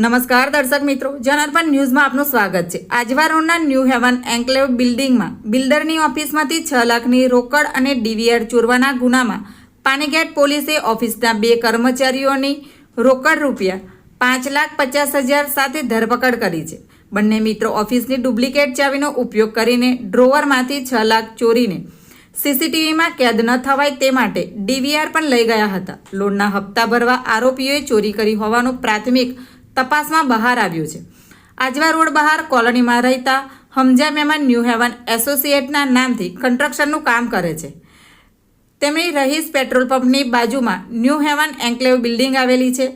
નમસ્કાર દર્શક મિત્રો જનાર્પણ ન્યૂઝમાં આપનું સ્વાગત છે. આજવારોના ન્યૂ હેવન એન્કલેવ બિલ્ડિંગમાં, બિલ્ડરની ઓફિસમાંથી છ લાખની રોકડ અને ડીવીઆર ચોરવાના ગુનામાં પાનીગેટ પોલીસે ઓફિસના બે કર્મચારીઓની રોકડ રૂપિયા પાંચ લાખ પચાસ હજાર સાથે ધરપકડ કરી છે. બંને મિત્રો ઓફિસની ડુપ્લિકેટ ચાવીનો ઉપયોગ કરીને ડ્રોવરમાંથી છ લાખ ચોરીને સીસીટીવીમાં કેદ ન થવાય તે માટે ડીવીઆર પણ લઈ ગયા હતા. લોનના હપ્તા ભરવા આરોપીઓએ ચોરી કરી હોવાનું પ્રાથમિક તપાસમાં બહાર આવ્યું છે. આજવા રોડ બહાર કોલોનીમાં રહેતા હમજા મહેમાન ન્યૂ હેવન એસોસિએટના નામથી કન્સ્ટ્રક્શનનું કામ કરે છે. તેમની રહીશ પેટ્રોલ પંપની બાજુમાં ન્યૂ હેવન એન્કલેવ બિલ્ડિંગ આવેલી છે.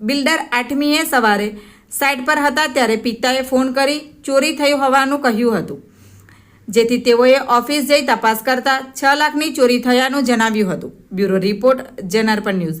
બિલ્ડર આઠમીએ સવારે સાઇટ પર હતા ત્યારે પિતાએ ફોન કરી ચોરી થઈ હોવાનું કહ્યું હતું. જેથી તેઓએ ઓફિસ જઈ તપાસ કરતા છ લાખની ચોરી થયાનું જણાવ્યું હતું. Bureau report, Janarpan news.